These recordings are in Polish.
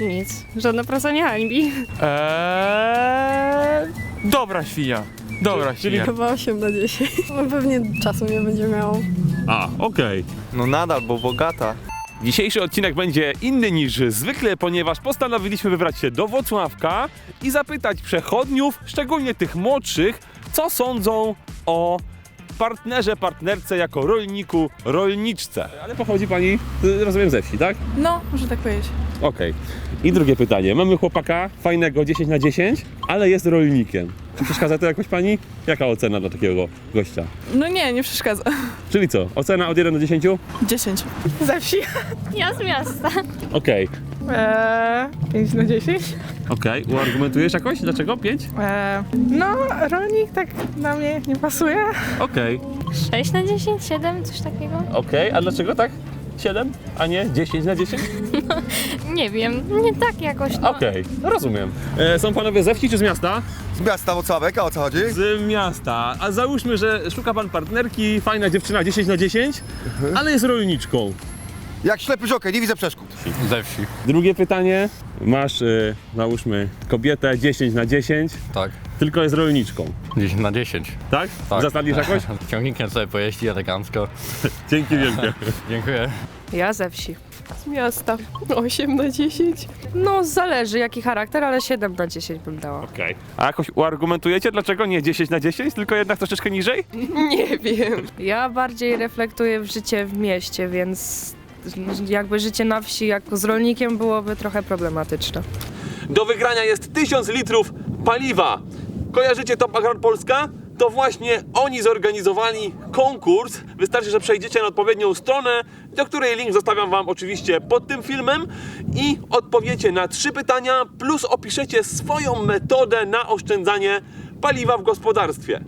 Nic, żadna praca nie hańbi. Eee, dobra świnia. Dobra świnia. Chyba 8 na 10. No pewnie czasu nie będzie miało. A, okej. No nadal, bo bogata. Dzisiejszy odcinek będzie inny niż zwykle, ponieważ postanowiliśmy wybrać się do Włocławka i zapytać przechodniów, szczególnie tych młodszych, co sądzą o partnerze, partnerce jako rolniku, rolniczce. Ale pochodzi pani, y, rozumiem, ze wsi, tak? No, może tak powiedzieć. Okej. I drugie pytanie. Mamy chłopaka fajnego 10 na 10, ale jest rolnikiem. Czy przeszkadza to jakoś pani? Jaka ocena dla takiego gościa? No nie, nie przeszkadza. Czyli co? Ocena od 1 do 10? 10. Ze wsi. Ja z miasta. Okej. Eee, 5 na 10. Okej. Uargumentujesz jakoś? Dlaczego? 5? Eee, no, rolnik tak na mnie nie pasuje. Okej. 6 na 10, 7, coś takiego? Okej, a dlaczego tak? 7, a nie 10 na 10? Nie wiem, nie tak jakoś. No. Okej, rozumiem. E, są panowie ze wsi czy z miasta? Z miasta Włocławek, a o co chodzi? Z miasta. A załóżmy, że szuka pan partnerki, fajna dziewczyna 10 na 10, ale jest rolniczką. Jak ślepy żokę, nie widzę przeszkód. Ze wsi. Drugie pytanie. Masz, e, załóżmy, kobietę 10 na 10, Tak. tylko jest rolniczką. 10 na 10. Tak? Tak. Zasadnisz jakoś? Ciągnikiem sobie pojeździ elegancko. Dzięki wielkie. Dziękuję. Ja ze wsi. Z miasta. 8 na 10. No zależy jaki charakter, ale 7 na 10 bym dała. Okej. A jakoś uargumentujecie, dlaczego nie 10 na 10, tylko jednak troszeczkę niżej? Nie wiem. Ja bardziej reflektuję w życie w mieście, więc jakby życie na wsi jako z rolnikiem byłoby trochę problematyczne. Do wygrania jest 1000 litrów paliwa. Kojarzycie Top Agrar Polska? To właśnie oni zorganizowali konkurs. Wystarczy, że przejdziecie na odpowiednią stronę, do której link zostawiam Wam oczywiście pod tym filmem i odpowiecie na trzy pytania, plus opiszecie swoją metodę na oszczędzanie paliwa w gospodarstwie.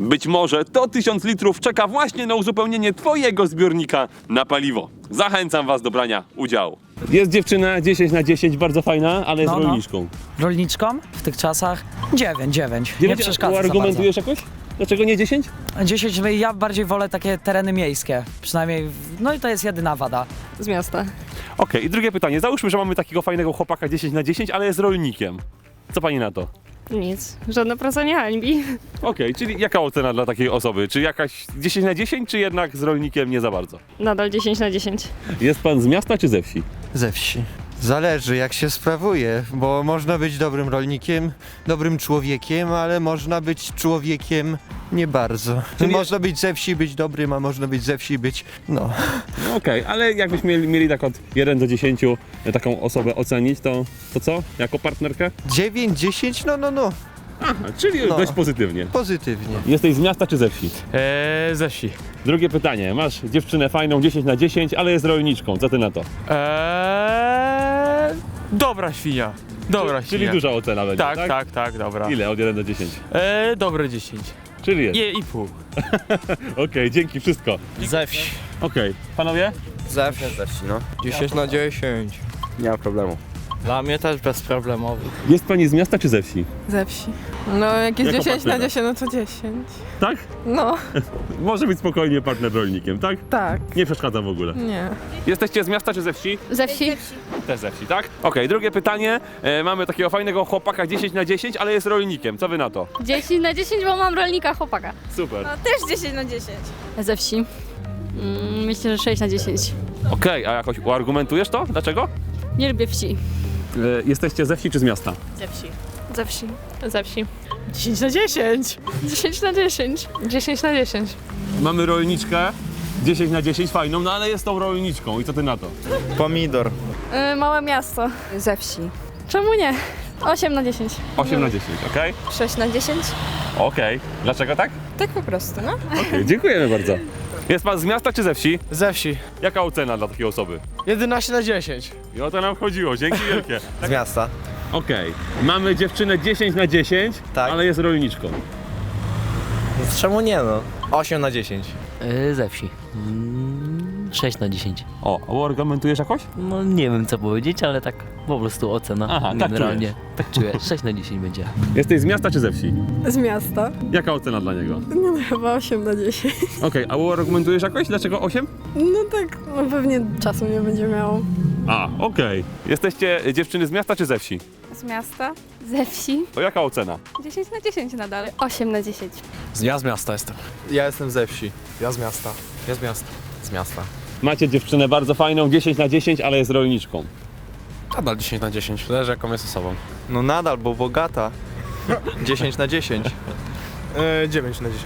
Być może to 1000 litrów czeka właśnie na uzupełnienie Twojego zbiornika na paliwo. Zachęcam Was do brania udziału. Jest dziewczyna 10 na 10, bardzo fajna, ale jest No, no. rolniczką. rolniczką w tych czasach 9, 9. Nie przeszkadza za Argumentujesz jakoś? Dlaczego nie 10? bardzo. 10, ja bardziej wolę takie tereny miejskie. Przynajmniej, w- no i to jest jedyna wada. Z miasta. Okej, i drugie pytanie. Załóżmy, że mamy takiego fajnego chłopaka 10 na 10, ale jest rolnikiem. Co pani na to? Nic, żadna praca nie hańbi. Okej, czyli jaka ocena dla takiej osoby? Czy jakaś 10 na 10, czy jednak z rolnikiem nie za bardzo? Nadal 10 na 10. Jest pan z miasta czy ze wsi? Ze wsi. Zależy jak się sprawuje, bo można być dobrym rolnikiem, dobrym człowiekiem, ale można być człowiekiem nie bardzo. Czyli- Można być ze wsi, być dobrym, a można być ze wsi, być no. No okej, ale jakbyśmy mieli, mieli tak od 1 do 10 taką osobę ocenić, to, to co? Jako partnerkę? 9, 10, no no no, Aha, czyli No. dość pozytywnie. pozytywnie. Jesteś z miasta czy ze wsi? Eee, ze wsi. Drugie pytanie. Masz dziewczynę fajną 10 na 10, ale jest rolniczką. Co ty na to? Eee, dobra świnia. Dobra Czyli świnia. duża ocena będzie, Tak, tak? tak, tak, dobra. Ile od 1 do 10? Eee, dobre 10. Czyli jest. Nie i pół. Okej, dzięki, wszystko. Ze wsi. Okej, panowie? Ze wsi. Ze wsi, no. 10 na 10. Nie ma problemu. Dla mnie też bezproblemowy. Jest pani z miasta czy ze wsi? Ze wsi. No, jak jest Jako 10 na partnera. 10, no to 10. Tak? No, Może być spokojnie partner rolnikiem, tak? tak. Nie przeszkadza w ogóle. Nie. Jesteście z miasta czy ze wsi? Ze wsi? Też ze wsi, tak? Okej, drugie pytanie. E, mamy takiego fajnego chłopaka 10 na 10, ale jest rolnikiem. Co wy na to? 10 na 10, bo mam rolnika chłopaka. Super. Też 10 na 10. Ze wsi. Mm, myślę, że 6 na 10. Okej, a jakoś uargumentujesz to? Dlaczego? Nie lubię wsi. E, jesteście ze wsi czy z miasta? Ze wsi. Ze wsi. Ze wsi. 10 na 10. 10 na 10. 10 na 10. Mamy rolniczkę 10 na 10 fajną, no ale jest tą rolniczką. I co ty na to? Pomidor. Yy, małe miasto. Ze wsi. Czemu nie? 8 na 10. 8 na 10, okej? 6 na 10? Okej. Dlaczego tak? Tak po prostu, no. Okej, dziękujemy bardzo. Jest pan z miasta czy ze wsi? Ze wsi. Jaka ocena dla takiej osoby? 11 na 10. I o to nam chodziło, dzięki wielkie. Z miasta. Okej, mamy dziewczynę 10 na 10, Tak. ale jest rolniczką. Czemu nie no? 8 na 10. Yy, ze wsi. Mm, 6 na 10. O, a argumentujesz jakoś? No nie wiem co powiedzieć, ale tak po prostu ocena. Aha, tak generalnie. Tak czuję. 6 na 10 będzie. Jesteś z miasta czy ze wsi? Z miasta. Jaka ocena dla niego? No chyba 8 na 10. Okej, a argumentujesz jakoś? Dlaczego 8? No tak, no pewnie czasu nie będzie miało. A, okej. Jesteście dziewczyny z miasta czy ze wsi? Z miasta? Ze wsi? To jaka ocena? 10 na 10 nadal. 8 na 10. Ja z miasta jestem. Ja jestem ze wsi. Ja z miasta. Ja z miasta. Z miasta. Macie dziewczynę bardzo fajną, 10 na 10, ale jest rolniczką. Nadal 10 na 10. Zależy jaką jest osobą. No nadal, bo bogata. 10 na 10. 9 na 10.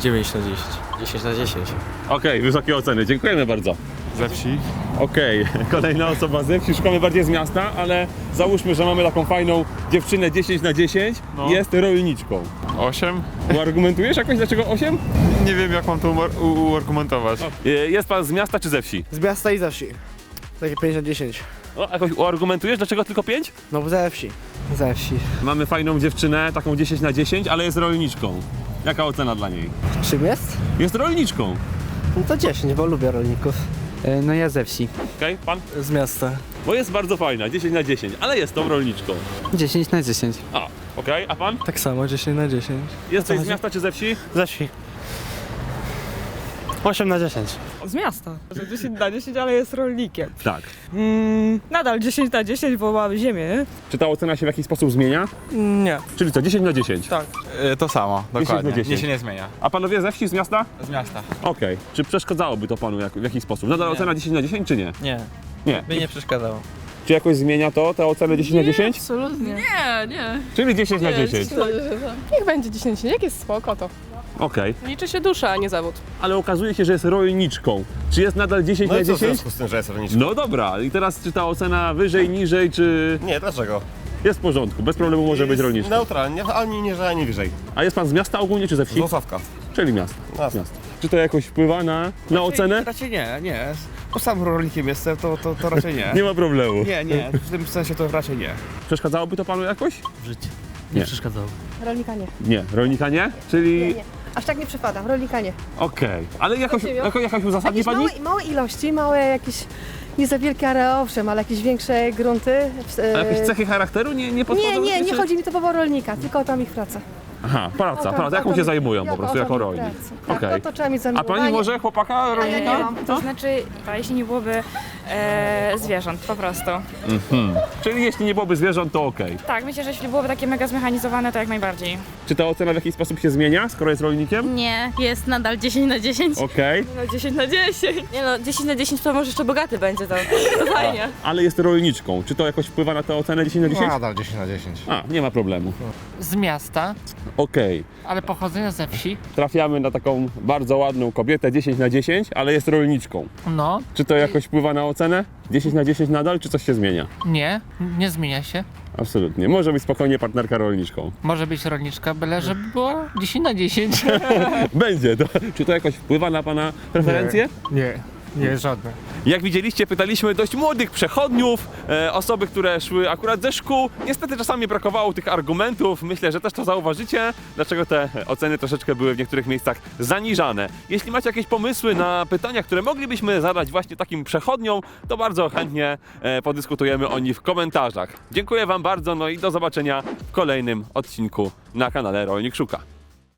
9 na 10. 10 na 10. Okej, wysokie oceny, dziękujemy bardzo. Ze wsi. Okej, kolejna osoba ze wsi, szukamy bardziej z miasta, ale załóżmy, że mamy taką fajną dziewczynę 10 na 10, No. jest rolniczką. 8? Uargumentujesz jakoś dlaczego 8? Nie wiem jak mam to umar- u- uargumentować. Jest pan z miasta czy ze wsi? Z miasta i ze wsi. Takie 5 na 10. O, jakoś uargumentujesz dlaczego tylko 5? No bo ze wsi. Ze wsi. Mamy fajną dziewczynę, taką 10 na 10, ale jest rolniczką. Jaka ocena dla niej? Czym jest? Jest rolniczką. No to 10, bo lubię rolników. No ja ze wsi. Okej, pan? Z miasta. Bo jest bardzo fajna, 10 na 10, ale jest tą rolniczką. 10 na 10. A, okej, a pan? Tak samo, 10 na 10. Jesteś z miasta czy ze wsi? Ze wsi. 8 na 10. Z miasta. Że 10 na 10, ale jest rolnikiem. Tak. Mm, nadal 10 na 10, bo mamy ziemię, nie? Czy ta ocena się w jakiś sposób zmienia? Nie. Czyli co, 10 na 10? Tak. to samo, 10 na dokładnie. 10. Nie się nie zmienia. A panowie ze wsi, z miasta? Z miasta. Okej. Czy przeszkadzałoby to panu jak, w jakiś sposób? Nadal ocena 10 na 10 czy nie? Nie. Nie. By nie przeszkadzało. Czy jakoś zmienia to, tę ocenę 10 na 10? Absolutnie. Nie, nie. Czyli 10 na 10. Niech będzie 10, jak jest spoko to. Okej. Liczy się dusza, a nie zawód. Ale okazuje się, że jest rolniczką. Czy jest nadal 10 No na i co w 10? związku z tym, że jest rolniczką? No dobra, i teraz czy ta ocena wyżej, niżej, czy Nie, dlaczego? jest w porządku? Bez problemu może być Jest rolniczką. Neutralnie, ani niżej, ani wyżej. A jest pan z miasta ogólnie, czy ze wsi? Złotawka. Czyli miasta. Jasne. miasta. Czy to jakoś wpływa na, na ocenę? Raczej nie, nie. Bo sam rolnikiem jestem, to, to, to raczej nie. Nie ma problemu. Nie, nie. W tym sensie to raczej nie. Przeszkadzałoby to panu jakoś? W życiu. Nie. Nie przeszkadzało. Rolnika nie. Nie. Rolnika nie? Czyli... Nie, nie. Aż tak nie przypadam, rolnika nie. Okej. Ale jakoś, jako, jakoś uzasadni Jakieś pani? małe, małe ilości, małe jakieś, nie za wielkie areały, owszem, ale jakieś większe grunty. w- A jakieś e, cechy charakteru nie, nie podchodzą? Nie, nie, nie Czy- chodzi mi to o rolnika, tylko o tam ich pracę. Aha, praca, O tam- praca. Jaką się zajmują po prostu jako rolnik? Tak, Okej. to, to trzeba mieć A zamiłowanie. pani może chłopaka A ja rolnika? nie mam. To znaczy, jeśli nie byłoby e, zwierząt, po prostu. Mhm. Czyli jeśli nie byłoby zwierząt, to okej. Tak, myślę, że jeśli byłoby takie mega zmechanizowane, to jak najbardziej. Czy ta ocena w jakiś sposób się zmienia, skoro jest rolnikiem? Nie, jest nadal 10 na 10. Okej. No 10 na 10. Nie no, 10 na 10 to może jeszcze bogaty będzie to. To fajnie. Ale jest rolniczką. Czy to jakoś wpływa na tę ocenę 10 na 10? Nadal 10 na 10. A, nie ma problemu. Z miasta, Okej. ale pochodzenia ze wsi. Trafiamy na taką bardzo ładną kobietę 10 na 10, ale jest rolniczką. No, Czy to jakoś wpływa na ocenę? 10 na 10 nadal, czy coś się zmienia? nie, nie zmienia się. Absolutnie. Może być spokojnie partnerka rolniczką. Może być rolniczka, byle żeby była 10 na 10. Będzie. To, czy to jakoś wpływa na Pana preferencje? Nie, nie, żadne. Jak widzieliście, pytaliśmy dość młodych przechodniów, e, osoby, które szły akurat ze szkół. Niestety czasami brakowało tych argumentów. Myślę, że też to zauważycie, dlaczego te oceny troszeczkę były w niektórych miejscach zaniżane. Jeśli macie jakieś pomysły na pytania, które moglibyśmy zadać właśnie takim przechodniom, to bardzo chętnie e, podyskutujemy o nich w komentarzach. Dziękuję Wam bardzo, no i do zobaczenia w kolejnym odcinku na kanale Rolnik Szuka.